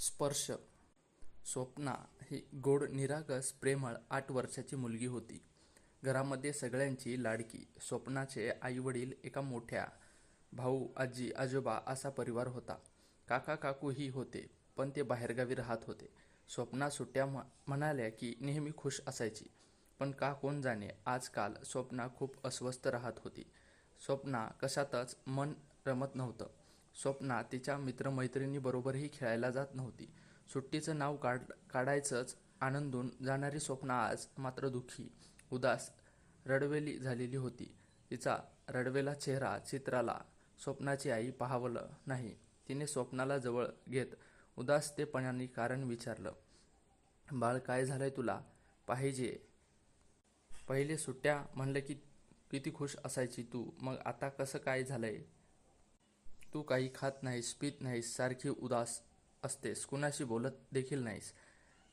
स्पर्श स्वप्ना ही गोड निरागस प्रेमळ आठ वर्षाची मुलगी होती. घरामध्ये सगळ्यांची लाडकी स्वप्नाचे आईवडील एका मोठ्या भाऊ आजी आजोबा असा परिवार होता. काका काकूही होते पण ते बाहेरगावी राहत होते. स्वप्ना सुट्ट्या म्हणाल्या की नेहमी खुश असायची पण का कोण जाणे आजकाल स्वप्ना खूप अस्वस्थ राहत होती. स्वप्ना कशातच मन रमत नव्हतं. स्वप्ना तिच्या मित्रमैत्रिणीबरोबरही खेळायला जात नव्हती. सुट्टीचं नाव काढ काढायचंच आनंदून जाणारी स्वप्ना आज मात्र दुःखी उदास रडवेली झालेली होती. तिचा रडवेला चेहरा चित्राला स्वप्नाची आई पाहावलं नाही. तिने स्वप्नाला जवळ घेत उदासतेपणाने कारण विचारलं बाळ काय झालंय तुला? पाहिजे. पहिले सुट्ट्या म्हणलं की किती खुश असायची तू? मग आता कसं काय झालंय? तू काही खात नाहीस पित नाहीस सारखी उदास असतेस कुणाशी बोलत देखील नाहीस.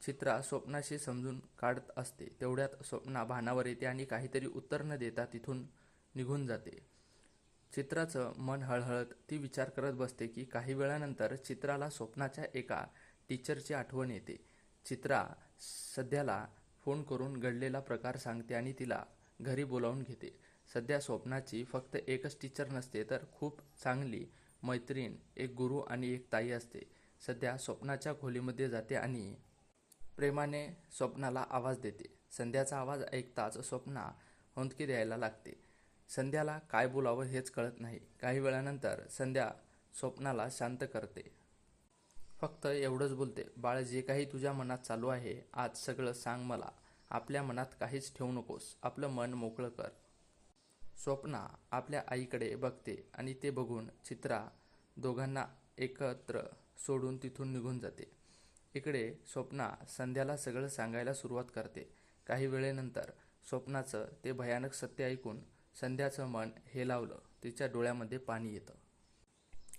चित्रा स्वप्नाशी समजून काढत असते. तेवढ्यात स्वप्ना भानावर येते आणि काहीतरी उत्तर न देता तिथून निघून जाते. चित्राचं मन हळहळत ती विचार करत बसते की काही वेळानंतर चित्राला स्वप्नाच्या एका टीचरची आठवण येते. चित्रा सध्याला फोन करून घडलेला प्रकार सांगते आणि तिला घरी बोलावून घेते. सध्या स्वप्नाची फक्त एकच टीचर नसते तर खूप चांगली मैत्रीण एक गुरु आणि एक ताई असते. सध्या स्वप्नाच्या खोलीमध्ये जाते आणि प्रेमाने स्वप्नाला आवाज देते. संध्याचा आवाज ऐकताच स्वप्ना हुंदकी द्यायला लागते. संध्याला काय बोलावं हेच कळत नाही. काही वेळानंतर संध्या स्वप्नाला शांत करते. फक्त एवढंच बोलते बाळ जे काही तुझ्या मनात चालू आहे आज सगळं सांग मला. आपल्या मनात काहीच ठेवू नकोस. आपलं मन मोकळं कर. स्वप्ना आपल्या आईकडे बघते आणि ते बघून चित्रा दोघांना एकत्र सोडून तिथून निघून जाते. इकडे स्वप्ना संध्याला सगळं सांगायला सुरुवात करते. काही वेळेनंतर स्वप्नाचं ते भयानक सत्य ऐकून संध्याचं मन हेलावलं तिच्या डोळ्यामध्ये पाणी येतं.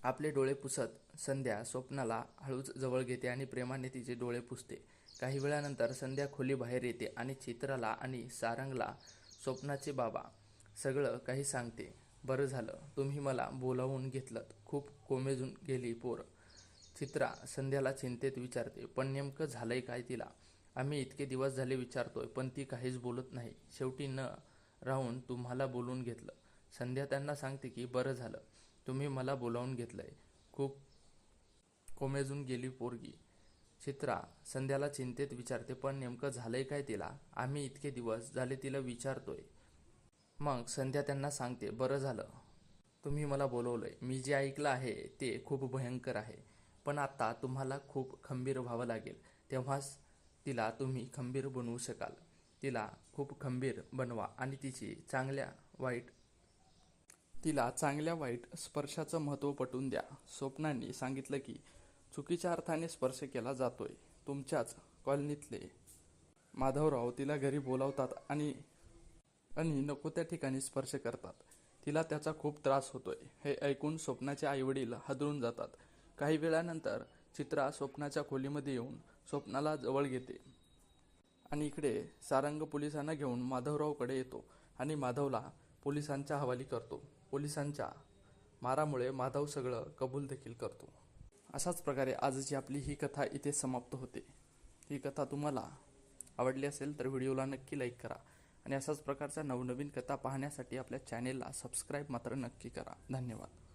आपले डोळे पुसत संध्या स्वप्नाला हळूच जवळ घेते आणि प्रेमाने तिचे डोळे पुसते. काही वेळानंतर संध्या खोली बाहेर येते आणि चित्राला आणि सारंगला स्वप्नाचे बाबा सगळं काही सांगते. बरं झालं. तुम्ही मला बोलावून घेतलं खूप कोमेजून गेली पोर. चित्रा संध्याला चिंतेत विचारते पण नेमकं झालंय काय तिला? आम्ही इतके दिवस झाले विचारतोय पण ती काहीच बोलत नाही. शेवटी न राहून तुम्हाला बोलवून घेतलं. संध्या त्यांना सांगते की बरं झालं. तुम्ही मला बोलावून घेतलंय. खूप कोमेजून गेली पोरगी. चित्रा संध्याला चिंतेत विचारते पण नेमकं झालंय काय तिला? आम्ही इतके दिवस झाले तिला विचारतोय. मग संध्या त्यांना सांगते बरं झालं. तुम्ही मला बोलवलंय. मी जे ऐकलं आहे ते खूप भयंकर आहे. पण आता तुम्हाला खूप खंबीर व्हावं लागेल. तेव्हाच तिला तुम्ही खंबीर बनवू शकाल. तिला खूप खंबीर बनवा आणि तिची चांगल्या वाईट तिला चांगल्या वाईट स्पर्शाचं महत्त्व पटवून द्या. स्वप्नांनी सांगितलं की चुकीच्या अर्थाने स्पर्श केला जातोय. तुमच्याच कॉलनीतले माधवराव तिला घरी बोलावतात आणि आणि नको त्या ठिकाणी स्पर्श करतात. तिला त्याचा खूप त्रास होतोय. हे ऐकून स्वप्नाचे आईवडील हादरून जातात. काही वेळानंतर चित्रा स्वप्नाच्या खोलीमध्ये येऊन स्वप्नाला जवळ घेते. आणि इकडे सारंग पोलिसांना घेऊन माधवरावकडे येतो आणि माधवला पोलिसांच्या हवाली करतो. पोलिसांच्या मारामुळे माधव सगळं कबूल देखील करतो. अशाच प्रकारे आजची आपली ही कथा इथे समाप्त होते. ही कथा तुम्हाला आवडली असेल तर व्हिडिओला नक्की लाईक करा. आणि असाच प्रकारच्या नवनवीन कथा पाहण्यासाठी आपल्या चॅनेलला सबस्क्राईब मात्र नक्की करा. धन्यवाद.